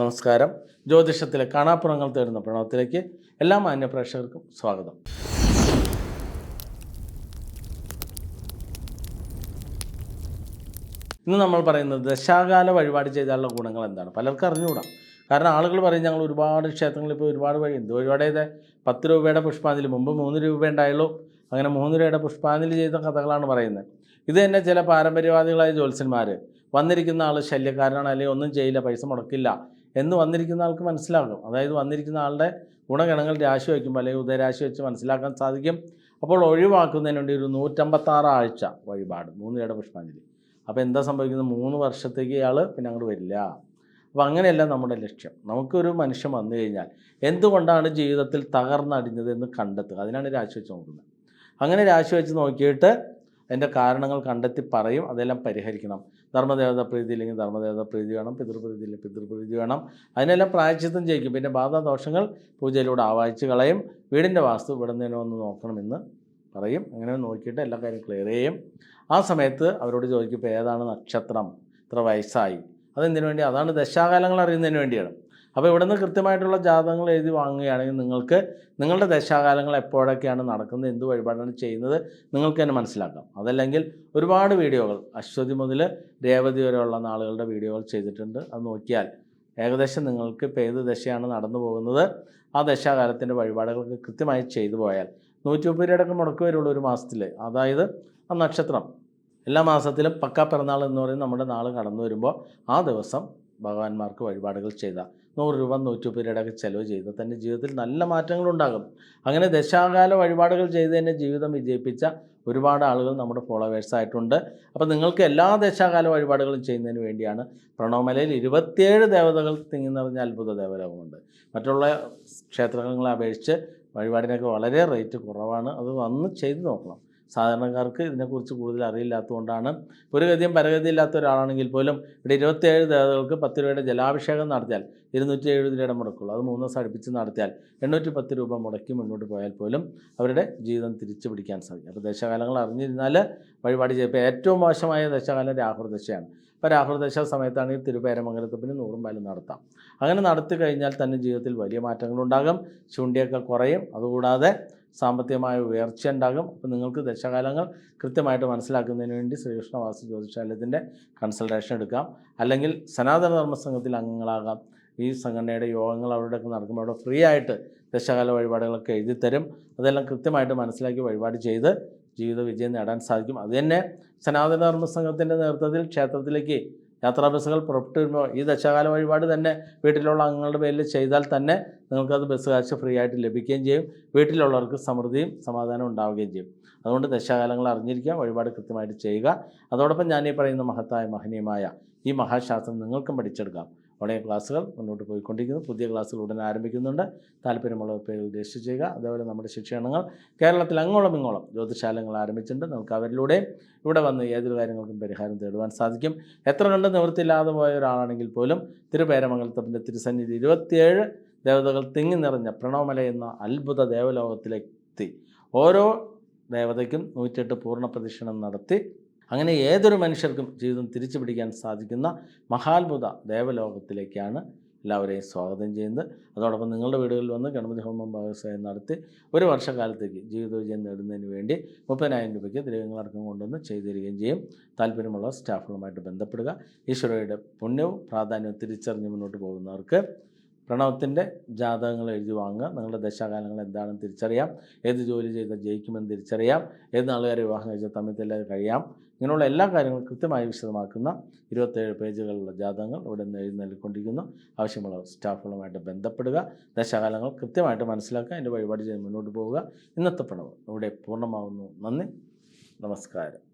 നമസ്കാരം. ജ്യോതിഷത്തിലെ കാണാപ്പുറങ്ങൾ തേടുന്ന പ്രണവത്തിലേക്ക് എല്ലാ മാന്യ പ്രേക്ഷകർക്കും സ്വാഗതം. ഇന്ന് നമ്മൾ പറയുന്നത് ദശാകാല വഴിപാട് ചെയ്താലുള്ള ഗുണങ്ങൾ എന്താണ്? പലർക്കും അറിഞ്ഞുകൂടാ. കാരണം ആളുകൾ പറയും ഞങ്ങൾ ഒരുപാട് ക്ഷേത്രങ്ങളിൽ ഇപ്പോൾ ഒരുപാട് വഴി എന്ത് വഴിപാട് ചെയ്തേ? പത്ത് രൂപയുടെ പുഷ്പാഞ്ജലി മുമ്പ് മൂന്ന് രൂപ ഉണ്ടായുള്ളൂ അങ്ങനെ മൂന്ന് രൂപയുടെ പുഷ്പാഞ്ജലി ചെയ്ത കഥകളാണ് പറയുന്നത്. ഇത് തന്നെ ചില പാരമ്പര്യവാദികളായ ജ്യോത്സ്യന്മാർ വന്നിരിക്കുന്ന ആൾ ശല്യക്കാരനാണ് അല്ലെങ്കിൽ ഒന്നും ചെയ്യില്ല പൈസ മുടക്കില്ല. എന്ന് വന്നിരിക്കുന്ന ആൾക്ക് മനസ്സിലാകും അതായത് വന്നിരിക്കുന്ന ആളുടെ ഗുണഗണങ്ങൾ രാശി വയ്ക്കുമ്പോൾ അല്ലെങ്കിൽ ഉദയരാശി വെച്ച് മനസ്സിലാക്കാൻ സാധിക്കും. അപ്പോൾ ഒഴിവാക്കുന്നതിന് വേണ്ടി ഒരു നൂറ്റമ്പത്താറ് ആഴ്ച വഴിപാട് മൂന്ന് ഇട പുഷ്പാഞ്ജലി. അപ്പോൾ എന്താ സംഭവിക്കുന്നത്? മൂന്ന് വർഷത്തേക്ക് ഇയാൾ പിന്നെ അങ്ങോട്ട് വരില്ല. അപ്പോൾ അങ്ങനെയല്ല നമ്മുടെ ലക്ഷ്യം. നമുക്കൊരു മനുഷ്യൻ വന്നു കഴിഞ്ഞാൽ എന്തുകൊണ്ടാണ് ജീവിതത്തിൽ തകർന്നടിഞ്ഞത് എന്ന് കണ്ടെത്തുക? അതിനാണ് രാശി വെച്ച് നോക്കുന്നത്. അങ്ങനെ രാശി വെച്ച് നോക്കിയിട്ട് അതിന്റെ കാരണങ്ങൾ കണ്ടെത്തി പറയും അതെല്ലാം പരിഹരിക്കണം. ധർമ്മദേവത പ്രീതി ഇല്ലെങ്കിൽ ധർമ്മദേവത പ്രീതി വേണം പിതൃപ്രീതി ഇല്ലെങ്കിൽ പിതൃപ്രീതി വേണം. അതിനെല്ലാം പ്രായച്ചിത്തം ചെയ്യിക്കും പിന്നെ ബാധാദോഷങ്ങൾ പൂജയിലൂടെ ആവാഹിച്ച് കളയും. വീടിന്റെ വാസ്തു ഇവിടെ നിന്ന് ഒന്ന് നോക്കണമെന്ന് പറയും. അങ്ങനെ നോക്കിയിട്ട് എല്ലാ കാര്യം ക്ലിയർ ചെയ്യും. ആ സമയത്ത് അവരോട് ചോദിക്കും ഇപ്പോൾ ഏതാണ് നക്ഷത്രം? ഇത്ര വയസ്സായി. അതെന്തിനു വേണ്ടി? അതാണ് ദശാകാലങ്ങൾ അറിയുന്നതിന് വേണ്ടിയാണ്. അപ്പോൾ ഇവിടെ നിന്ന് കൃത്യമായിട്ടുള്ള ജാതകങ്ങൾ എഴുതി വാങ്ങുകയാണെങ്കിൽ നിങ്ങൾക്ക് നിങ്ങളുടെ ദശാകാലങ്ങൾ എപ്പോഴൊക്കെയാണ് നടക്കുന്നത് എന്ത് വഴിപാടാണ് ചെയ്യുന്നത് നിങ്ങൾക്ക് തന്നെ മനസ്സിലാക്കാം. അതല്ലെങ്കിൽ ഒരുപാട് വീഡിയോകൾ അശ്വതി മുതൽ രേവതി വരെയുള്ള നാളുകളുടെ വീഡിയോകൾ ചെയ്തിട്ടുണ്ട്. അത് നോക്കിയാൽ ഏകദേശം നിങ്ങൾക്ക് ഇപ്പോൾ ഏത് ദശയാണ് നടന്നു പോകുന്നത് ആ ദശാകാലത്തിന്റെ വഴിപാടുകളൊക്കെ കൃത്യമായി ചെയ്തു പോയാൽ നൂറ്റി മുപ്പത് രൂപയുടെ മുടക്ക് വരെയുള്ള ഒരു മാസത്തിൽ അതായത് ആ നക്ഷത്രം. എല്ലാ മാസത്തിലും പക്ക പിറന്നാൾ എന്ന് പറയുന്നത് നമ്മുടെ നാൾ കടന്നു വരുമ്പോൾ ആ ദിവസം ഭഗവാന്മാർക്ക് വഴിപാടുകൾ ചെയ്ത. നൂറ് രൂപ നൂറ്റി മുപ്പത് രൂപയുടെ ചിലവ് ചെയ്ത്. തന്റെ ജീവിതത്തിൽ നല്ല മാറ്റങ്ങളുണ്ടാകും അങ്ങനെ ദശാകാല വഴിപാടുകൾ ചെയ്ത് തന്നെ ജീവിതം വിജയിപ്പിച്ച ഒരുപാട് ആളുകൾ നമ്മുടെ ഫോളോവേഴ്സ് ആയിട്ടുണ്ട്. അപ്പോൾ നിങ്ങൾക്ക് എല്ലാ ദശാകാല വഴിപാടുകളും ചെയ്യുന്നതിന് വേണ്ടിയാണ് പ്രണവമലയിൽ ഇരുപത്തിയേഴ് ദേവതകൾ തിങ്ങി നിറഞ്ഞ അത്ഭുത ദേവലോകമുണ്ട്. മറ്റുള്ള ക്ഷേത്രങ്ങളെ അപേക്ഷിച്ച് വഴിപാടിനൊക്കെ വളരെ റേറ്റ് കുറവാണ്. അത് വന്ന് ചെയ്ത് നോക്കണം. സാധാരണക്കാർക്ക് ഇതിനെക്കുറിച്ച് കൂടുതൽ അറിയില്ലാത്തതുകൊണ്ടാണ് ഒരു ഗതിയും പരഗതി ഇല്ലാത്ത ഒരാളാണെങ്കിൽ പോലും ഇവിടെ ഇരുപത്തിയേഴ് ദേവതകൾക്ക് പത്ത് രൂപയുടെ ജലാഭിഷേകം നടത്തിയാൽ ഇരുന്നൂറ്റി എഴുപത് രൂപയുടെ മുടക്കുള്ളൂ. അത് മൂന്ന് ദിവസം അടുപ്പിച്ച് നടത്തിയാൽ എണ്ണൂറ്റി പത്ത് രൂപ മുടക്കി മുന്നോട്ട് പോയാൽ പോലും അവരുടെ ജീവിതം തിരിച്ചു പിടിക്കാൻ സാധിക്കും. അപ്പോൾ ദശകാലങ്ങൾ അറിഞ്ഞിരുന്നാൽ വഴിപാട് ചെയ്യപ്പോൾ ഏറ്റവും മോശമായ ദശകാലം രാഹുർദശയാണ്. ഇപ്പോൾ രാഹുൽദശ സമയത്താണെങ്കിൽ തിരുപേരമംഗലത്ത് പിന്നെ നൂറും പാലും നടത്താം. അങ്ങനെ നടത്തി കഴിഞ്ഞാൽ തന്നെ ജീവിതത്തിൽ വലിയ മാറ്റങ്ങളുണ്ടാകും. ചൂണ്ടിയൊക്കെ കുറയും. അതുകൂടാതെ സാമ്പത്തികമായ ഉയർച്ച ഉണ്ടാകും. അപ്പോൾ നിങ്ങൾക്ക് ദശകാലങ്ങൾ കൃത്യമായിട്ട് മനസ്സിലാക്കുന്നതിന് വേണ്ടി ശ്രീകൃഷ്ണവാസു ജ്യോതിശാലയത്തിന്റെ കൺസൾട്ടേഷൻ എടുക്കാം. അല്ലെങ്കിൽ സനാതന ധർമ്മ സംഘത്തിൽ അംഗങ്ങളാകാം. ഈ സംഘടനയുടെ യോഗങ്ങൾ അവിടെയൊക്കെ നടക്കുമ്പോൾ അവിടെ ഫ്രീ ആയിട്ട് ദശകാല വഴിപാടുകളൊക്കെ എഴുതി തരും അതെല്ലാം കൃത്യമായിട്ട് മനസ്സിലാക്കി വഴിപാട് ചെയ്ത് ജീവിത വിജയം നേടാൻ സാധിക്കും. അതുതന്നെ സനാതനധർമ്മ സനാതന ധർമ്മ സംഘത്തിന്റെ നേതൃത്വത്തിൽ ക്ഷേത്രത്തിലേക്ക് യാത്രാ ബസ്സുകൾ പുറപ്പെട്ടു വരുമ്പോൾ ഈ ദശകാല വഴിപാട് തന്നെ വീട്ടിലുള്ള അംഗങ്ങളുടെ പേരിൽ ചെയ്താൽ തന്നെ നിങ്ങൾക്കത് ബസ് കാശ് ഫ്രീ ആയിട്ട് ലഭിക്കുകയും ചെയ്യും. വീട്ടിലുള്ളവർക്ക് സമൃദ്ധിയും സമാധാനവും ഉണ്ടാവുകയും ചെയ്യും. അതുകൊണ്ട് ദശകാലങ്ങൾ അറിഞ്ഞിരിക്കുക വഴിപാട് കൃത്യമായിട്ട് ചെയ്യുക. അതോടൊപ്പം ഞാൻ ഈ പറയുന്ന മഹത്തായ മഹനീയമായ ഈ മഹാശാസ്ത്രം നിങ്ങൾക്കും പഠിച്ചെടുക്കാം. വളരെ ക്ലാസ്സുകൾ മുന്നോട്ട് പോയിക്കൊണ്ടിരിക്കുന്നു. പുതിയ ക്ലാസ്സുകൾ ഉടൻ ആരംഭിക്കുന്നുണ്ട്. താല്പര്യമുള്ള പേര് രജിസ്റ്റർ ചെയ്യുക അതേപോലെ നമ്മുടെ ശിക്ഷണങ്ങൾ കേരളത്തിൽ അങ്ങോളം ഇങ്ങോളം ജ്യോതിശാലങ്ങൾ ആരംഭിച്ചിട്ടുണ്ട്. നമുക്ക് അവരിലൂടെ ഇവിടെ വന്ന് ഏതൊരു കാര്യങ്ങൾക്കും പരിഹാരം തേടുവാൻ സാധിക്കും. എത്ര കണ്ട് നിവൃത്തിയില്ലാതെ പോയ ഒരാളാണെങ്കിൽ പോലും തിരുപേരമംഗലത്തിന്റെ തിരുസന്നിധി ഇരുപത്തിയേഴ് ദേവതകൾ തിങ്ങി നിറഞ്ഞ പ്രണവമല എന്ന അത്ഭുത ദേവലോകത്തിലെത്തി. ഓരോ ദേവതയ്ക്കും നൂറ്റെട്ട് പൂർണ പ്രദക്ഷിണം നടത്തി അങ്ങനെ ഏതൊരു മനുഷ്യർക്കും ജീവിതം തിരിച്ചു പിടിക്കാൻ സാധിക്കുന്ന മഹാത്ഭുത ദേവലോകത്തിലേക്കാണ് എല്ലാവരെയും സ്വാഗതം ചെയ്യുന്നത്. അതോടൊപ്പം നിങ്ങളുടെ വീടുകളിൽ വന്ന് ഗണപതി ഹോമം വ്യവസായം നടത്തി ഒരു വർഷക്കാലത്തേക്ക് ജീവിതവിജയം നേടുന്നതിന് വേണ്ടി മുപ്പതിനായിരം രൂപയ്ക്ക് ദ്രവ്യങ്ങളടക്കം കൊണ്ടുവന്ന് ചെയ്തു തരികയും ചെയ്യും. താല്പര്യമുള്ള സ്റ്റാഫുകളുമായിട്ട് ബന്ധപ്പെടുക. ഈശ്വരയുടെ പുണ്യവും പ്രാധാന്യവും തിരിച്ചറിഞ്ഞ് മുന്നോട്ട് പോകുന്നവർക്ക് പ്രണവത്തിന്റെ ജാതകങ്ങൾ എഴുതി വാങ്ങുക. നിങ്ങളുടെ ദശാകാലങ്ങൾ എന്താണെന്ന് തിരിച്ചറിയാം. ഏത് ജോലി ചെയ്താൽ ജയിക്കുമെന്ന് തിരിച്ചറിയാം. ഏത് നാളുകാരെ വിവാഹം കഴിച്ചാൽ തമ്മിൽ തെല്ലാതെ കഴിയാം. ഇങ്ങനെയുള്ള എല്ലാ കാര്യങ്ങളും കൃത്യമായി വിശദമാക്കുന്ന ഇരുപത്തേഴ് പേജുകളുള്ള ജാതകങ്ങൾ ഇവിടെ നിന്ന് എഴുതി നൽകിക്കൊണ്ടിരിക്കുന്നു. ആവശ്യമുള്ള സ്റ്റാഫുകളുമായിട്ട് ബന്ധപ്പെടുക. ദശാകാലങ്ങൾ കൃത്യമായിട്ട് മനസ്സിലാക്കുക. എന്റെ വഴിപാട് ചെയ്ത് മുന്നോട്ട് പോവുക. ഇന്നത്തെ പ്രണവം ഇവിടെ പൂർണമാവുന്നു. നന്ദി. നമസ്കാരം.